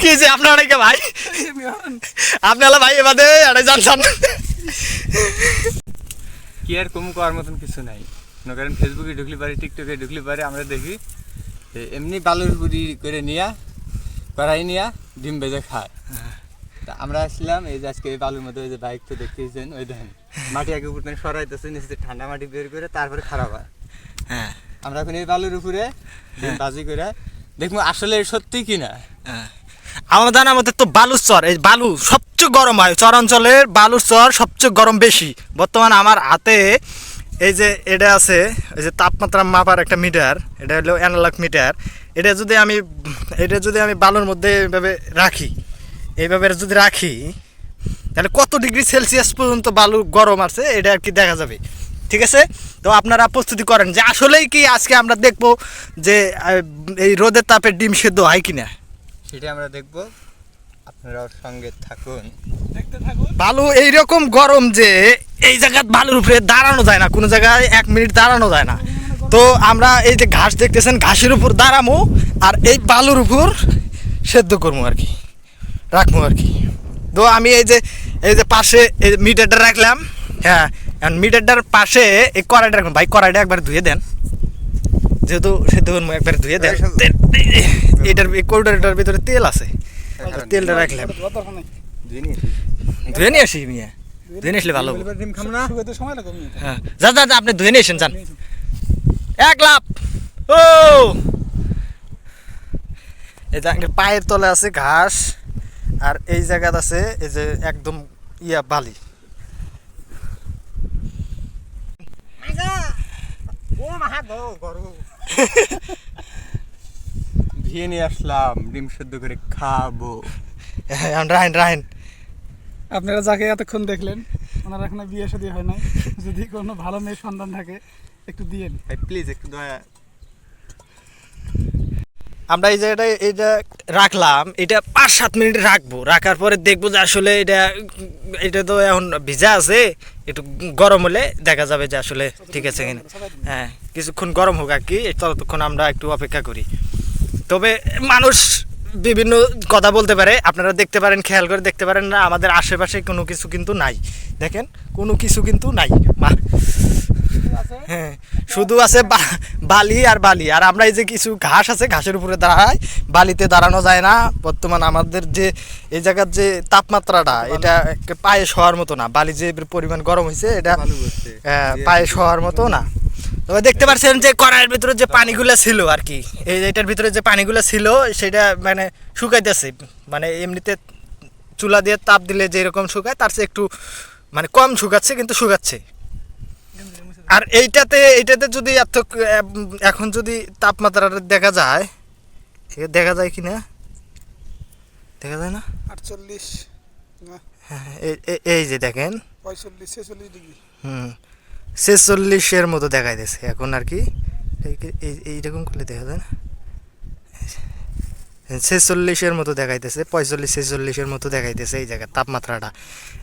কি যে আপনার অনেকে ভাই? আপনারা ভাই এবারে আরে কি আর কম করার মতন কিছু নাই। মনে করেন ফেসবুকে ঢুকলি পারে টিকটকে ঢুকলি পারে আমরা দেখি এমনি বালুর পুরি করে নিয়া কড়াই নিয়া ডিম ভেজে খায়। তা আমরা আসলাম এই যে আজকে এই বালুর মধ্যে ওই যে বাইক তো দেখতেছেন ওই দেখেন মাটি আগে উপর সরাইতেছে নিচে ঠান্ডা মাটি বের করে তারপরে খারাপ হয়। হ্যাঁ। আমরা এখন এই বালুর উপরে বাজি করে দেখব আসলে সত্যি কি না আমার জানার মধ্যে তো বালুর চর এই বালু সবচেয়ে গরম হয় চরাঞ্চলের বালুর চর সবচেয়ে গরম বেশি। বর্তমান আমার হাতে এই যে এটা আছে এই যে তাপমাত্রা মাপার একটা মিটার এটা হলো অ্যানালগ মিটার। এটা যদি আমি এটা যদি আমি বালুর মধ্যে এইভাবে রাখি এইভাবে যদি রাখি তাহলে কত ডিগ্রি সেলসিয়াস পর্যন্ত বালু গরম আছে এটা আর কি দেখা যাবে। ঠিক আছে? তো আপনারা প্রস্তুতি করেন যে আসলেই কি আজকে আমরা দেখব যে এই রোদের তাপে ডিম সেদ্ধ হয় কি না সেটা আমরা দেখব। আপনারাও সঙ্গে থাকুন। বালু এইরকম গরম যে এই জায়গায় বালুর উপরে দাঁড়ানো যায় না কোনো জায়গায় এক মিনিট দাঁড়ানো যায় না। তো আমরা এই যে ঘাস দেখতেছেন ঘাসের উপর দাঁড়ামো আর এই বালুর উপর সেদ্ধ করব আর কি। রাখব আর কি। তো আমি এই যে এই যে পাশে এই মিটারটা রাখলাম। হ্যাঁ এখন মিটারটার পাশে এই কড়াইটা রাখুন। ভাই কড়াইটা একবার ধুয়ে দেন। যেহেতু সেদ্ধ করব একবার ধুয়ে দেন। এটার এই কৌটাটার ভিতরে তেল আছে। তেলটা রাখলাম। ধুয়ে নিয়ে আসি। মিয়া। ধুয়ে নিয়ে আসলে ভালো হবে। ডিম খাম না। সময় লাগবে হ্যাঁ। যা যা যা, আপনি ধুয়ে নিয়ে এসেন যান। এক লাভ ও! এই যে পায়ের তলে আছে ঘাস। আর এই জায়গাত আছে এই যে একদম ইয়া বালি। ধুয়ে নিয়ে আসলাম ডিম সেদ্ধ করে খাব। এখন রাহেন রাহেন। আপনারা যাকে এতক্ষণ দেখলেন ওনার এখনও বিয়ে শাদী হয় নাই। যদি কোনো ভালো মেয়ের সন্ধান থাকে একটু দিয়েন। ভাই প্লিজ একটু দয়া আমরা এই জায়গাটা এটা রাখলাম, এটা পাঁচ সাত মিনিট রাখব। রাখার পরে দেখব যে আসলে এটা এটা তো এখন ভিজা আছে, একটু গরম হলে দেখা যাবে যে আসলে ঠিক আছে কিনা। হ্যাঁ কিছুক্ষণ গরম হোক আর কি, ততক্ষণ আমরা একটু অপেক্ষা করি। তবে মানুষ বিভিন্ন কথা বলতে পারে, আপনারা দেখতে পারেন, খেয়াল করে দেখতে পারেন না, আমাদের আশেপাশে কোনো কিছু কিন্তু নাই। দেখেন, কোনো কিছু কিন্তু নাই। মা হ্যাঁ শুধু আছে বালি আর বালি। আর আমরা এই যে কিছু ঘাস আছে ঘাসের উপরে দাঁড়াই বালিতে দাঁড়ানো যায় না। বর্তমান আমাদের যে এই জায়গার যে তাপমাত্রাটা এটা পায়ে শোয়ার মতো না। বালি যে পরিমাণ গরম হয়েছে এটা পায়ে শোয়ার মতো না। তবে দেখতে পাচ্ছেন যে কড়াইয়ের ভিতরে যে পানিগুলো ছিল আর কি এই এটার ভিতরে যে পানিগুলো ছিল সেটা মানে শুকাইতেছে। মানে এমনিতে চুলা দিয়ে তাপ দিলে যেরকম শুকায় তার চেয়ে একটু মানে কম শুকাচ্ছে কিন্তু শুকাচ্ছে। আর এইটাতে এইটাতে যদি এত এখন যদি তাপমাত্রাটা দেখা যায় দেখা যায় কি না দেখা যায় না? আটচল্লিশ হ্যাঁ, এই- এই- যে দেখেন। পঁয়তাল্লিশ ছেচল্লিশ ডিগ্রি। হুম ছেচল্লিশের মতো দেখাইতেছে এখন আর কি এই- এই- এইরকম করলে দেখা যায় না? ছেচল্লিশের মতো দেখাইতেছে পঁয়তাল্লিশ ছেচল্লিশের মতো দেখাইতেছে এই জায়গার তাপমাত্রাটা।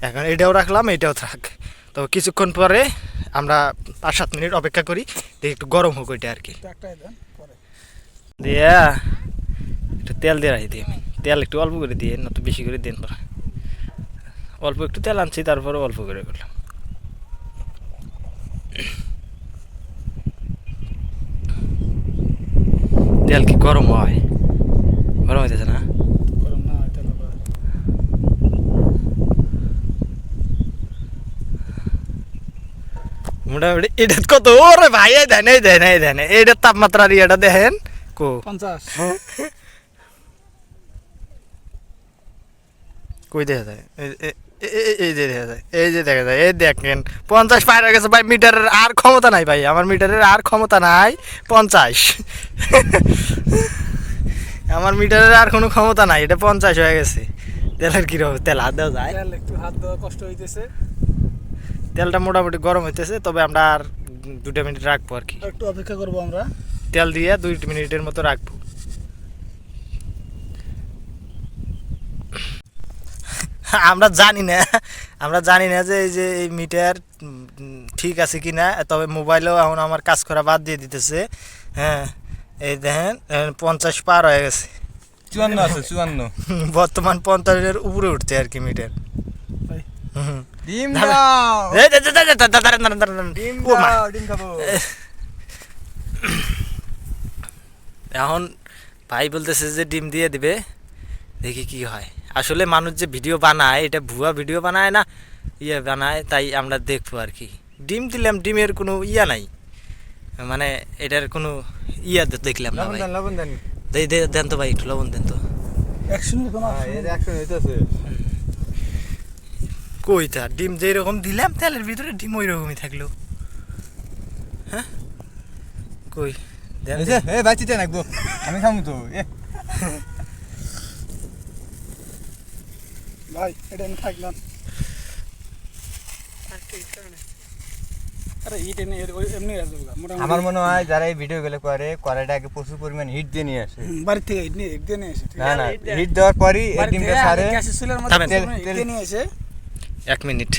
এখন এটাও রাখলাম এটাও থাক। তো কিছুক্ষণ পরে আমরা পাঁচ সাত মিনিট অপেক্ষা করি দেখি একটু গরম হোক ওইটা আর কি। দিয়া একটু তেল দিয়ে রাখি দিই তেল একটু অল্প করে দিয়ে না তো বেশি করে দিন পরে অল্প একটু তেল আনছি তারপরে অল্প করে করলাম। তেল কি গরম হয়? গরম হইতেছে না গরম না এটা আবার মোটামুটি এটা কত ওরে ভাই এই দেন এই দেন এই দেন এইটার তাপমাত্রার ইয়েটা দেখেন। কো। পঞ্চাশ। কই দেখা যায়? এই- যে দেখা যায় এই যে দেখা যায় এই দেখেন পঞ্চাশ পার হয়ে গেছে। ভাই মিটারের আর ক্ষমতা নাই ভাই আমার মিটারের আর ক্ষমতা নাই পঞ্চাশ। আমার মিটারের আর কোনো ক্ষমতা নাই এটা পঞ্চাশ হয়ে গেছে। তেলের কীরকম? তেল হাত দেওয়া যায়। একটু হাত দেওয়া কষ্ট হইতেছে। তেলটা মোটামুটি গরম হইতেছে তবে আমরা আর দুটো মিনিট রাখব আর কি। একটু অপেক্ষা করব আমরা। তেল দিয়ে দুই মিনিটের মতো রাখব। আমরা জানি না আমরা জানি না যে এই যে এই মিটার ঠিক আছে কি না তবে মোবাইলেও এখন আমার কাজ করা বাদ দিয়ে দিতেছে। হ্যাঁ এই দেখেন পঞ্চাশ পার হয়ে গেছে। চুয়ান্ন আছে চুয়ান্ন। বর্তমান পঞ্চাশের উপরে উঠছে আর কি মিটার। ডিম। দাও এই দে- দে- দে- দে- দে- দাঁড়ান, দাঁড়ান, দাঁড়ান। ডিম দাও ডিম খাব এখন ভাই বলতেছে যে ডিম দিয়ে দিবে দেখি কি হয় আসলে মানুষ যে ভিডিও বানায় এটা ভুয়া ভিডিও বানায় না ইয়ে বানায় তাই আমরা দেখব আর কি ডিম দিলাম ডিমের কোনো ইয়া নাই মানে এটার কোনো ইয়া দেখলাম না লবণ ভাই দেন তো ভাই একটু লবণ দেন তো অ্যাকশনের কোনো হ্যাঁ, option এর নেই। অ্যাকশন হইতেছে কই ডিম যেই রকম দিলাম তেলের ভিতরে ডিম ওই রকমই থাকল। হ্যাঁ? কই দেন এই যে, এই নাকবো আমি খামু তো এ। ভাই এটা আমি থাকলাম। আমার মনে হয় যারা এই ভিডিও গুলো করে কড়াইটাকে প্রচুর পরিমাণ হিট দিয়ে নিয়ে আসে। বাড়ি থেকে ইট নিয়ে ইট দিয়ে নিয়ে এসে ঠিক না আছে? না হিট দেওয়ার পরই এই ডিমটা সারে আগে দিয়ে নিয়ে এসে এক মিনিট।